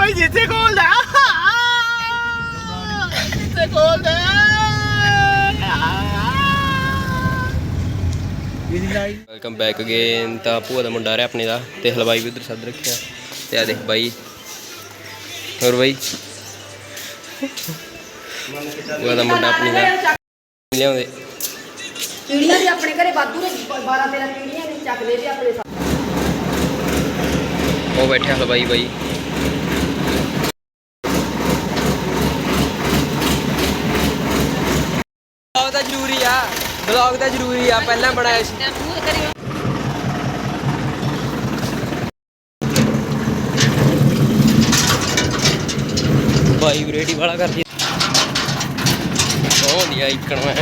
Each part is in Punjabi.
ਭਾਈ ਜਿੱਥੇ ਖੋਲਦਾ ਜਿੱਥੇ ਖੋਲਦਾ ਵੈਲਕਮ ਬੈਕ ਅਗੇਨ ਤਾਂ ਭੂਆ ਦਾ ਮੁੰਡਾ ਰਿਹਾ ਆਪਣੇ ਦਾ ਤੇ ਹਲਵਾਈ ਵੀ ਉਧਰ ਸੱਦ ਰੱਖਿਆ। ਤੇ ਆ ਦੇਖ ਬਾਈ। ਹੋਰ ਬਾਈ? ਭੂਆ ਦਾ ਮੁੰਡਾ ਆਪਣੀ ਦਾ। ਲਿਆਉਂਦੇ। ਪੀੜੀਆਂ ਵੀ ਆਪਣੇ ਘਰੇ ਵਾਧੂ ਨੇ 12 13 ਪੀੜੀਆਂ ਨੇ ਚੱਕ ਲੈ ਜੀ ਆਪਣੇ ਸਾਹ ਉਹ ਬੈਠਿਆ ਹਲਵਾਈ ਬਾਈ ਬਲੌਗ ਤਾਂ ਜ਼ਰੂਰੀ ਆ ਬਲੌਗ ਤਾਂ ਜ਼ਰੂਰੀ ਆ, ਪਹਿਲਾਂ ਬਣਾਇਆ ਸੀ। ਬਾਈ ਰੇਡੀ ਵਾਲਾ ਕਰਦੀ। ਉਹ ਨਹੀਂ ਆਈਕਣ ਮੈਂ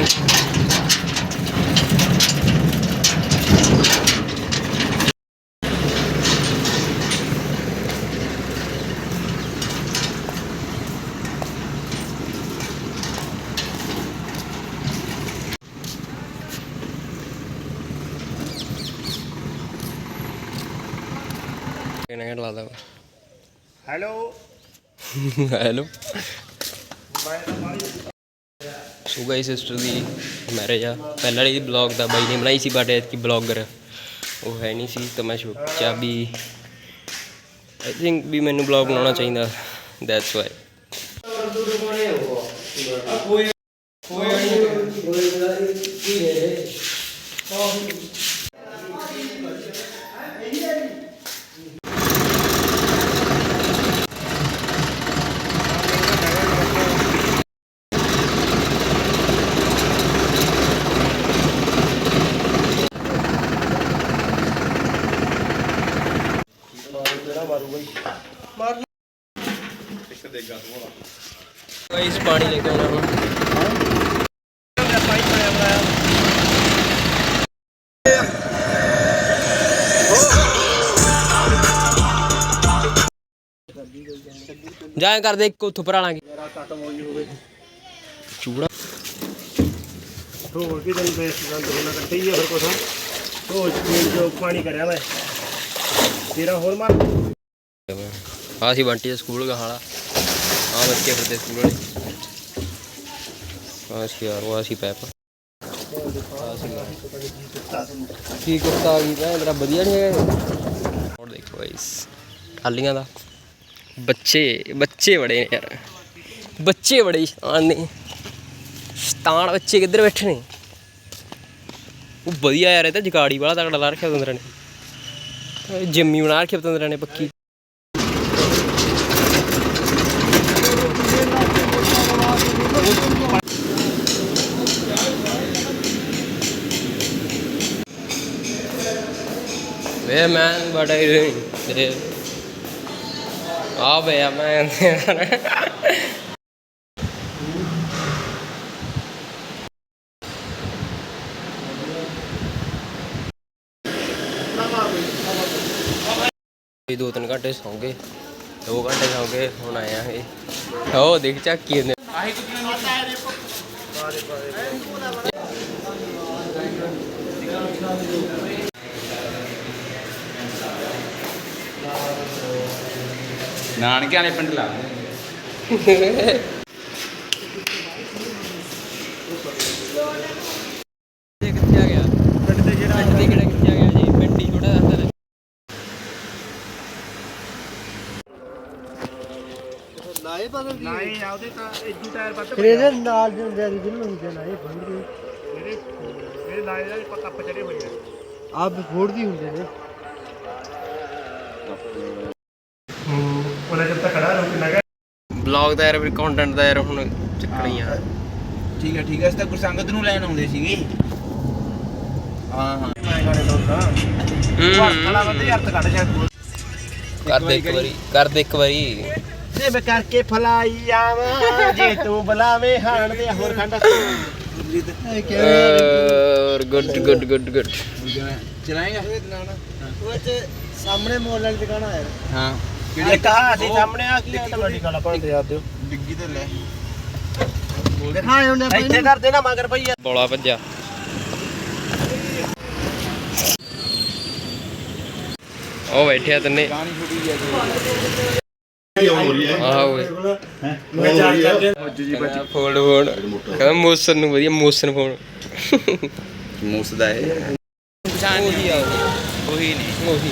ਕਿਹਨੇ ਘੰਟ ਲਾਦਾ hello. Hello. So guy sister ਦੀ ਮੈਰਿਜ ਆ। ਪਹਿਲਾਂ ਵਾਲੀ ਬਲੌਗ ਦਾ ਬਾਈ ਨੇ ਬਣਾਈ ਸੀ ਬਟ ਐਤਕੀ ਬਲੌਗਰ ਉਹ ਹੈ ਨਹੀਂ ਸੀ ਤਾਂ ਮੈਂ ਸੋਚਿਆ ਵੀ ਆਈ ਥਿੰਕ ਵੀ ਮੈਨੂੰ ਬਲੌਗ ਬਣਾਉਣਾ ਚਾਹੀਦਾ। ਦੈਟਸ ਵਾਈ ਪਾਣੀ ਲੈ ਕੇ ਆਉਣਾ ਹੁਣ ਜਾਂ ਕਰਦੇ ਇੱਕ ਉੱਥੋਂ ਭਰਾ ਲਾਂਗੇ। ਚੂੜਾ। ਹੋਰ ਕੀ ਤੈਨੂੰ ਬੇਸ ਨਾਲ ਦੋਨਾਂ ਕੱਟੇ ਹੀ ਆ ਫਿਰ ਕੁਛ ਰੋਜ਼ ਸਕੂਲ ਜੋ ਪਾਣੀ ਕਰਿਆ ਮੈਂ। ਤੇਰਾ ਹੋਰ ਮਾਰ। ਆ ਸੀ ਬੰਟੀ ਦਾ ਸਕੂਲ ਆ ਬੱਚੇ ਫਿਰਦੇ ਸਕੂਲ ਵਾਲੇ। ਆ ਯਾਰ, ਉਹ ਆ ਪੈਪ। ਕੀ ਕੁੱਤਾ ਆ ਗਈ ਭੈਣ ਤੇਰਾ ਵਧੀਆ ਨਹੀਂ ਹੈਗਾ ਹੋਰ ਦੇਖੋ ਗਾਇਸ ਟਾਲੀਆਂ ਦਾ। ਬੱਚੇ ਬੱਚੇ ਬੜੇ ਨੇ ਯਾਰ। ਬੱਚੇ ਬੜੇ ਸ਼ਤਾਨ ਨੇ। ਸ਼ਤਾਨ ਬੱਚੇ ਕਿੱਧਰ ਬੈਠੇ ਨੇ? ਉਹ ਵਧੀਆ ਯਾਰ, ਇਹ ਤਾਂ ਜਗਾੜੀ ਵਾਲਾ ਤਗੜਾ ਲਾ ਰੱਖਿਆ ਤੰਦਰਾਂ ਨੇ। ਜਿੰਮੀ ਬਣਾ ਰੱਖਿਆ ਤੰਦਰਾਂ ਨੇ ਪੱਕੀ। ਵੇ man what are you doing ਆ ਬਈ ਮੈਨ ਦੋ ਤਿੰਨ ਘੰਟੇ ਸੌਂ ਗਏ, ਦੋ ਘੰਟੇ ਸੌਂ ਗਏ, ਹੁਣ ਆਇਆ ਇਹ। ਉਹ ਦੇਖ, ਚੱਕੀ ਨੇ ਨਾਨਕੇ ਵਾਲੇ ਪਿੰਡ ਲਾ ਕਿੱਥੇ ਆ ਗਿਆ? ਪਿੰਡ ਤੇ ਜਿਹੜਾ ਅੱਜ ਦੇ ਕਿਹੜਾ ਕਿੱਥੇ ਆ ਗਿਆ ਜੀ ਪਿੰਡ ਹੀ ਛੋਟਾ ਅੰਦਰ ਹੈ ਨਹੀਂ ਆ ਉਹਦੇ ਤਾਂ ਇਦੂ ਟਾਇਰ ਵੱਧ ਫਿਰ ਇਹਦੇ ਨਾਲ ਦੇ ਹੁੰਦੇ ਆ ਜਿਹਨੂੰ ਹੁੰਦੇ ਨਾ ਇਹ ਫੋੜਦੇ ਇਹਦੇ ਇਹ ਲਾਏ ਦਾ ਪੱਕਾ ਪਚੜੇ ਹੋਏ ਆ। ਆਪ ਫੋੜਦੀ ਹੁੰਦੇ ਨੇ। ਉਹਨੇ ਜਦ ਤੱਕ ਖੜਾ ਰੁਕ ਨਗਾ ਬਲੌਗ ਦਾ ਯਾਰ ਫਿਰ ਕੰਟੈਂਟ ਦਾ ਯਾਰ ਹੁਣ ਚੱਕਣੀ ਆ। ਠੀਕ ਹੈ ਠੀਕ ਹੈ ਅਸੀਂ ਤਾਂ ਗੁਰਸੰਗਤ ਨੂੰ ਲੈਣ ਆਉਂਦੇ ਸੀਗੇ। ਹਾਂ ਹਾਂ। ਮੈਂ ਗਾਣੇ ਦੋਦਾ ਉਹ ਖੜਾ ਬੰਦੇ ਅਰਥ ਕੱਢ ਜਾ ਕਰ ਦੇ ਇੱਕ ਵਾਰੀ ਕਰ ਦੇ ਇੱਕ ਵਾਰੀ। ਤੇ ਮੈਂ ਕਰਕੇ ਫਲਾਈ ਆਵਾਂ। ਜੇ ਤੂੰ ਬੁਲਾਵੇਂ ਹਾਣ ਦੇ ਹੋਰ ਖੰਡ ਔਰ ਗੁੱਡ ਗੁੱਡ ਗੁੱਡ ਗੁੱਡ। ਚਲਾਏਗਾ? ਉਹ ਚ ਸਾਹਮਣੇ ਮੋੜ ਲੱਗ ਦੁਕਾਨ ਆਇਆ ਹਾਂ। ਇੱਕ ਕਹਾ ਅਸੀਂ ਸਾਹਮਣੇ ਆ? ਕੀ ਤੁਹਾਡੀ ਗੱਲ ਆਪਾਂ ਤੇ ਯਾਦ ਦਿਓ। ਡਿੱਗੀ ਤੇ ਲੈ। ਦਿਖਾਏ ਉਹਨੇ ਇੱਥੇ ਕਰਦੇ ਨਾ ਮਗਰ ਭਈਆ ਬੋਲਾ ਭੱਜਾ ਉਹ ਬੈਠਿਆ ਤੰਨੇ। ਚਾਰ ਕੇ ਕਹਿੰਦਾ ਮੋਸਨ ਨੂੰ ਵਧੀਆ ਮੋਸਨ ਫੋਨ ਮੂਸ ਦਾ ਇਹ ਉਹੀ ਆ ਉਹ। ਉਹੀ ਨਹੀਂ ਉਹੀ।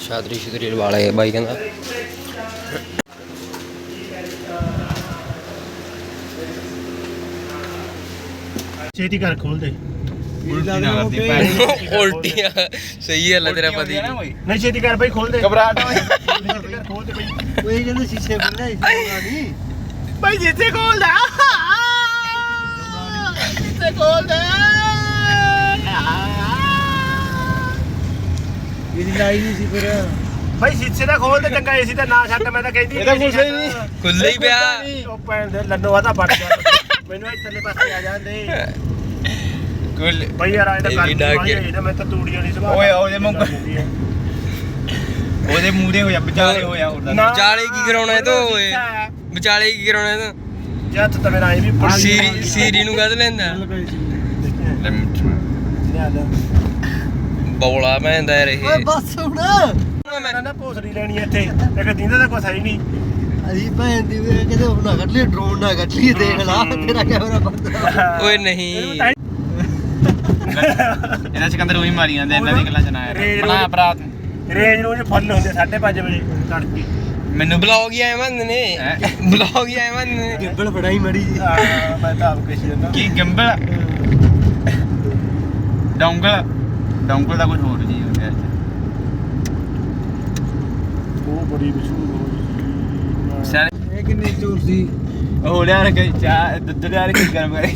ਸ਼ਾਦਰੀ ਸ਼ੁਦਰੀ ਵਾਲੇ ਬਾਈ ਕਹਿੰਦਾ। ਛੇਤੀ ਕਰ ਖੋਲ ਦੇ। ਉਲਟੀ ਨਾ ਕਰਦੀ ਭੈਣ ਉਲਟੀਆਂ। ਸਹੀ ਹੈ ਤੇਰਾ ਪਤੀ ਨਹੀਂ ਛੇਤੀ ਕਰ ਬਈ ਖੋਲ ਦੇ। ਘਬਰਾਹਟ ਹੋਈ ਛੇਤੀ ਕਰ ਖੋਲ ਦੇ ਬਈ। ਉਹ ਕਹਿੰਦੇ ਸ਼ੀਸ਼ੇ ਬੰਦਾ ਇਸ ਦਾ। ਨਹੀਂ ਬਈ ਜਿੱਥੇ ਖੋਲਦਾ ਜਿੱਥੇ ਖੋਲਦਾ ਇਹਦੀ ਲਾਈ ਨਹੀਂ ਸੀ ਫਿਰ। ਬਈ ਸ਼ੀਸ਼ੇ ਦਾ ਖੋਲ ਦੇ ਚੰਗਾ ਏਸੀ ਤਾਂ ਨਾ ਛੱਡ ਮੈਂ ਤਾਂ ਕਹਿੰਦੀ ਇਹਦਾ ਕੁਛ ਹੀ ਨਹੀਂ। ਖੁੱਲ੍ਹਾ ਹੀ ਪਿਆ। ਉਹ ਭੈਣ ਦੇ ਲੰਨੋ ਆ ਤਾਂ ਵੱਟ ਗਿਆ। ਮੈਨੂੰ ਇੱਧਰਲੇ ਪਾਸੇ ਆ ਜਾਂਦੇ ਕੁੱਲ ਬਈ ਯਾਰ ਆਏ ਤਾਂ ਇਹ ਵੀ ਨਾ ਮੈਂ ਤਾਂ ਤੂੜੀਆਂ ਨਹੀਂ ਸੁਭਾਅ ਓਏ, ਉਹਦੇ ਮੂੰਹ ਉਹਦੇ ਮੂਹਰੇ ਹੋਇਆ ਵਿਚਾਲੇ ਹੋਇਆ ਉਹਦਾ। ਨਾ। ਵਿਚਾਲੇ ਕੀ ਕਰਾਉਣਾ ਇਹ ਤੋਂ ਓਏ। ਵਿਚਾਲੇ ਕੀ ਕਰਾਉਣਾ ਇਹ ਤੋਂ? ਜੱਤ ਤਾਂ ਮੇਰਾ ਐ ਵੀ ਪੜ ਸੀਰੀ ਸੀਰੀ ਨੂੰ ਕਦ ਲੈਂਦਾ। ਲਿਆ ਬੌਲਾ ਪੈਂਦਾ ਯਾਰ ਇਹ। ਓਏ ਬਸ ਹੁਣ। ਮੈਂ? ਨਾ ਭੋਸੜੀ ਲੈਣੀ ਇੱਥੇ। ਇੱਕ ਦਿੰਦਾ ਤਾਂ ਕੁਛ ਹੈ ਹੀ ਨਹੀਂ। ਅਸੀਂ ਭੈਣ ਦੀ ਵੀ ਕਹਿੰਦੇ ਉਹ ਨਾ ਕੱਢ ਲਈ ਡਰੋਨ ਨਾ ਕੱਢ ਲਈ ਦੇਖ ਲਾ ਤੇਰਾ ਕੈਮਰਾ ਬੰਦ ਓਏ ਨਹੀਂ। ਇਹਦਾ ਸਿਕੰਦਰ ਉਹੀ ਮਾਰੀ ਜਾਂਦੇ ਇਹਨਾਂ ਦੀ ਗੱਲਾਂ ਚ ਨਾ ਰੇਜ ਬਣਾ ਰੋਜ਼- ਬਰਾਤ ਰੇਂਜ ਰੋਜ਼ ਫੁੱਲ ਹੁੰਦੇ 5:30 ਵਜੇ ਤੜਕੇ। ਮੈਨੂੰ ਬਲੌਗ ਹੀ ਆਏ ਮੰਨ ਨੇ? ਬਲੌਗ ਹੀ ਆਏ ਮੰਨ ਨੇ? ਗਿੱਬਲ ਫੜਾਈ ਮੜੀ ਜੀ ਮੈਂ ਤਾਂ ਆਪ ਕਹੀ ਜਾਂਦਾ ਕੀ ਗੰਬਲ? ਡੌਂਗਲ? ਡੌਂਗਲ ਦਾ ਕੁਝ ਹੋਰ ਜੀ ਹੁੰਦਾ ਇੱਥੇ ਉਹ ਬੜੀ ਮਸ਼ਹੂਰ ਹੋਈ ਸਰ ਇਹ ਕਿੰਨੇ ਚੋਰ ਸੀ? ਉਹ ਲਿਆ ਕੇ ਚਾਹ ਦੁੱਧ ਲਿਆ ਕੇ ਗਰਮ ਕਰੇ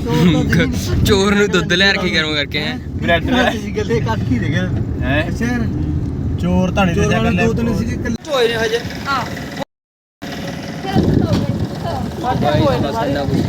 ਚੋਰ ਨੂੰ ਦੁੱਧ ਲੈ ਰੱਖੀ ਗਰਮ ਕਰਕੇ ਹੈ? ਬ੍ਰੈਡ ਲਿਆ। ਸੀ ਗੱਲੇ ਕੱਟ ਹੀ ਦੇ ਗਿਆ। ਹੈ? ਅੱਛਾ ਚੋਰ ਧਾਣੀ ਦੇ ਜਾ ਵਾਲੇ ਲੈ ਦੋ ਤਿੰਨ ਸੀ ਹੋਏ ਨੇ ਹਜੇ। ਹਾਂ। ਬਾਈ ਬਸ ਇੰਨਾ ਕੁਝ